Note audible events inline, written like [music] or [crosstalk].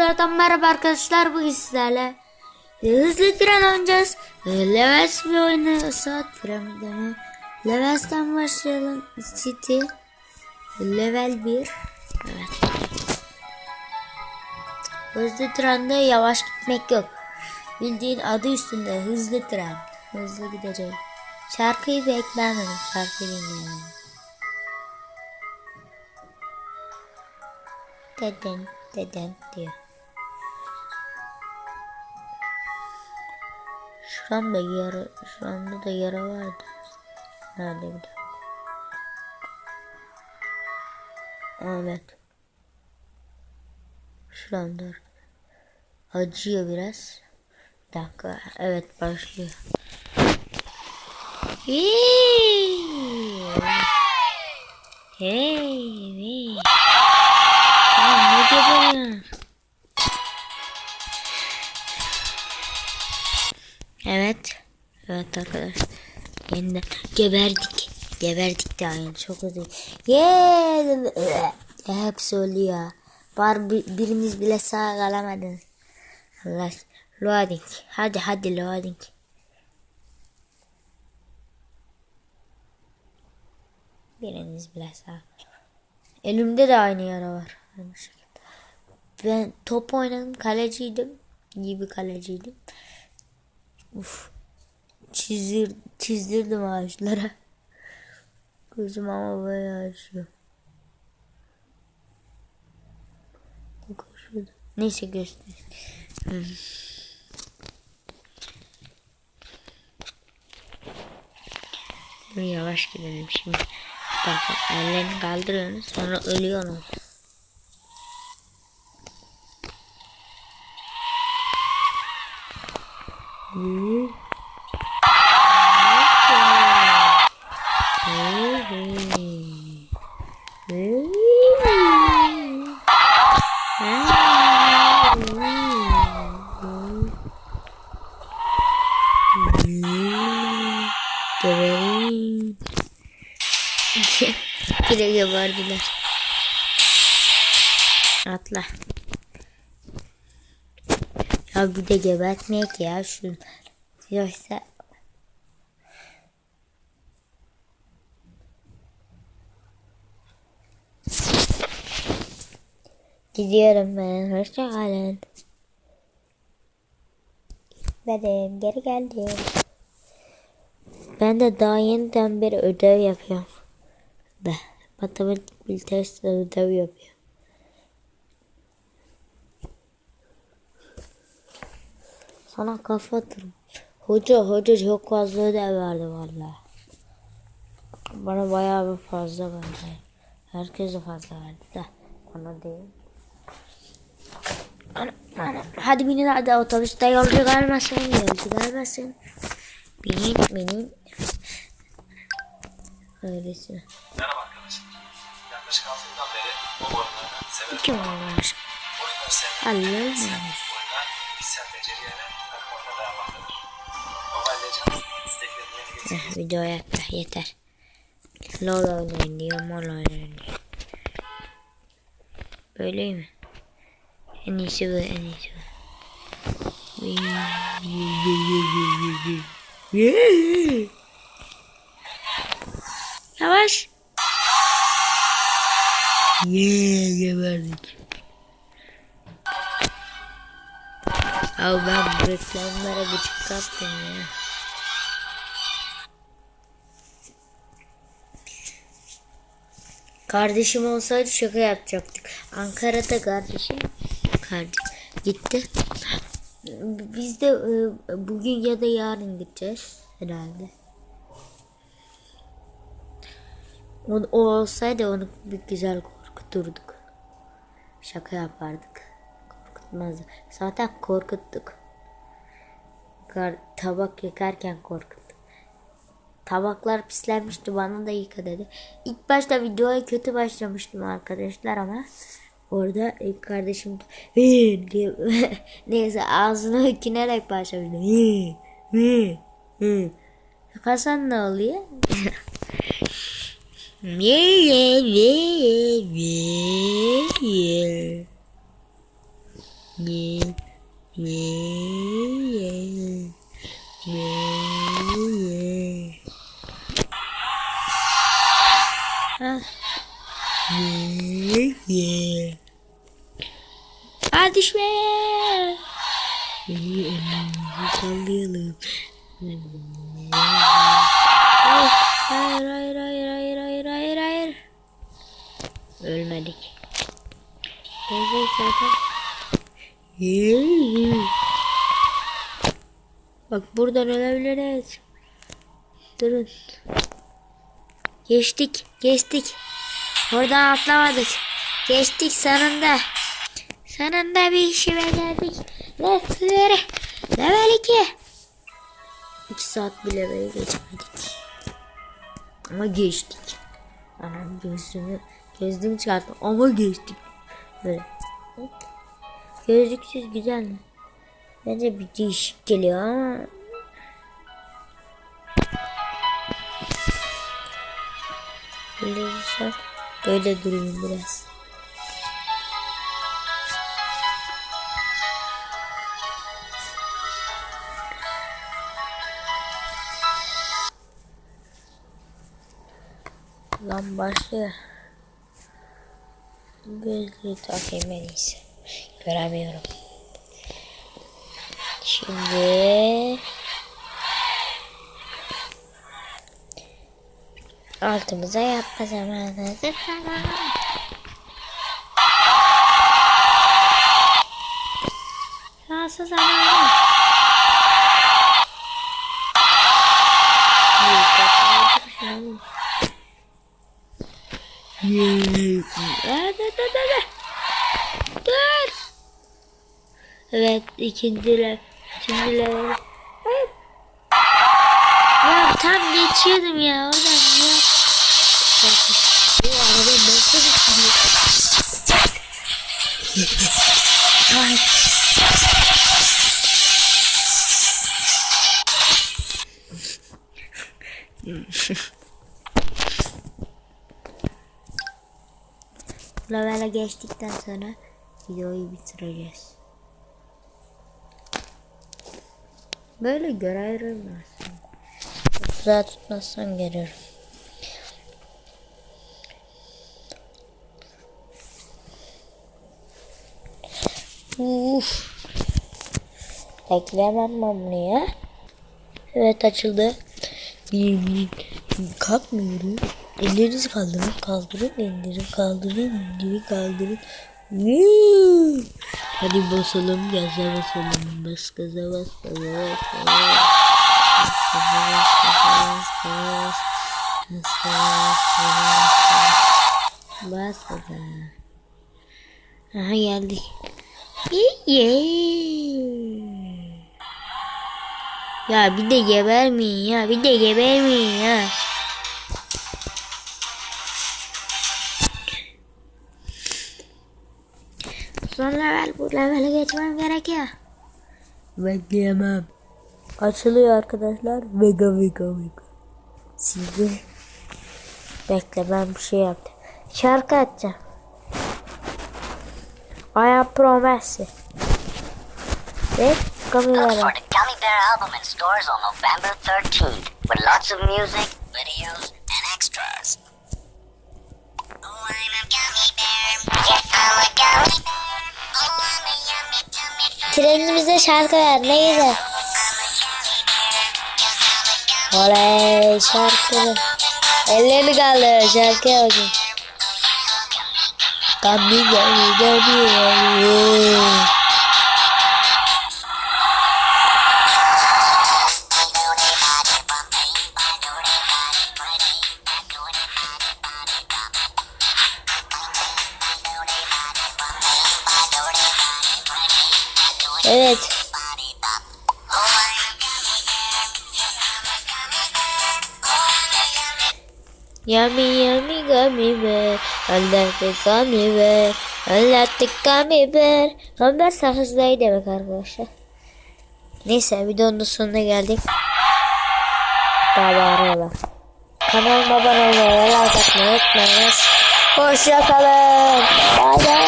Tekrardan merhaba arkadaşlar bugün sizlerle hızlı tren oynayacağız. Levels bir oyunu saat piramide mi? Levels'ten başlayalım. City level 1 Evet. Hızlı trende yavaş gitmek yok. Bildiğin adı üstünde hızlı tren. Hızlı gidecek. Şarkıyı beklemedim. Şarkıyı dinleyelim. Deden deden diyor. Şuramda yara, şuramda da yara vardı. Nerede bir dakika. Ahmet. Şuramda. Acıyor biraz. Bir dakika. Evet başlıyor. Hey, hey. Ya ne? Evet. Evet arkadaşlar. Yeniden geberdik. Geberdik de aynı. Çok hızlı. Yeee. Hepsi ölüyor. Var bir, biriniz bile sağ kalamadınız. Allah. Loading. Hadi hadi loading. Biriniz bile sağ Elimde de aynı yara var. Ben top oynadım. Kaleciydim. İyi bir kaleciydim. Uf. Çizir, çizdirdim ağaçlara. [laughs] Gözüm ama bayağı açıyor. Neyse göster. Yavaş gidelim şimdi. Bak ellerini kaldırıyorsunuz sonra ölüyorsunuz. Geberin. Yine geberdiler. Atla. Ya bir de gebertmeyek ya şu. Yoksa Gidiyorum ben. Hoşça kalın. Gitmedim. Geri geldim. Ben de daha yeniden bir ödev yapıyorum. Be. Matematik bir test ödev yapıyorum. Sana kafa atırım. Hoca hoca çok fazla ödev verdi valla. Bana bayağı bir fazla verdi. Herkese fazla verdi de. Bana değil. Hadi binin hadi otobüste yolcu gelmesin. Yolcu gelmesin. Binin binin. Öylesine. Merhaba arkadaşlar. Yaklaşık 6 yıldan beri bu oyunları severek Kim oyunları sevmek, Allah'ım. oyunlar dayanmaktadır. Mobile Legends isteklerini yerine getirmek Eh, yeter. LOL oynayın diyor, MOL oynayın diyor. Böyle mi? En iyisi bu, en iyisi bu. Yavaş. Yeah, geberdik. Abi ben reklamlara gıcık kaptım ya. Kardeşim olsaydı şaka yapacaktık. Ankara'da kardeşim kardeş gitti. Biz de e, bugün ya da yarın gideceğiz herhalde. O, o olsaydı onu bir güzel korkuturduk. Şaka yapardık. Korkutmazdı. Zaten korkuttuk. Kar, tabak yıkarken korkuttuk. Tabaklar pislenmişti bana da yıka dedi. İlk başta videoya kötü başlamıştım arkadaşlar ama orada ilk kardeşim diye [laughs] neyse ağzını ökinerek [laughs] başlamıştı. Hasan ne oluyor? Ye düşme. İyi elimizi sallayalım. Hayır, hayır, hayır, hayır, hayır, hayır, hayır. Ölmedik. Ölecek zaten. Bak buradan ölebiliriz. Durun. Geçtik, geçtik. Oradan atlamadık. Geçtik sonunda. Sonunda bir işi becerdik. Let's go. Level 2. 2 saat bile böyle geçmedik. Ama geçtik. Anam gözlüğümü, gözlüğümü çıkarttım ama geçtik. Böyle. Gözlüksüz güzel mi? Bence bir değişik geliyor ama Böyle güzel. Böyle durayım biraz. Lan başlıyor. Gözlüğü takayım en iyisi. Göremiyorum. Şimdi altımıza yapma zamanı. Şansı zamanı. Bir dakika, şunu Dur, dur, dur, dur. Dur. Evet, ikinci level. İkinci level. Evet. Ya tam geçiyordum ya oradan ya. Bu araba nasıl geçiyor? Ay. Levele geçtikten sonra videoyu bitireceğiz. Böyle görüyorum aslında. Tuzağa tutmazsan görüyorum. Uf. Bekleyemem ben bunu ya. Evet açıldı. Bir, bir, kalkmıyorum. Ellerinizi kaldırın, kaldırın, elleri kaldırın, elleri kaldırın. Woo! Hadi basalım, gaza basalım. Bas gaza bas, gaza bas, gaza bas. Gaza bas. Aha geldik. Yeah. Ya bir de gebermeyin ya. Bir de gebermeyin ya. Son level bu levele geçmem gerekiyor. Bekleyemem. Açılıyor arkadaşlar. Vega vega vega. Sizi bekle ben bir şey yaptım. Şarkı açacağım. I am promesi. Ve Look kamera. for the Gummy Bear album in stores on November 13th with lots of music, videos, and extras. Oh, I'm a gummy bear. Yes, I'm a gummy bear. Trenimize şarkı ver ne güzel. I'm a gummy bear. Oley şarkı. Ellerini kaldır şarkıya bakın. Gami gami gami Evet. Yummy yummy gummy bear. The gummy bear. The gummy bear. Gamber sakızdayı demek arkadaşlar. Neyse videonun sonuna geldik. Daha bağırıyorlar. Kanalıma abone olmayı, like atmayı unutmayınız. Hoşçakalın. Bye bye.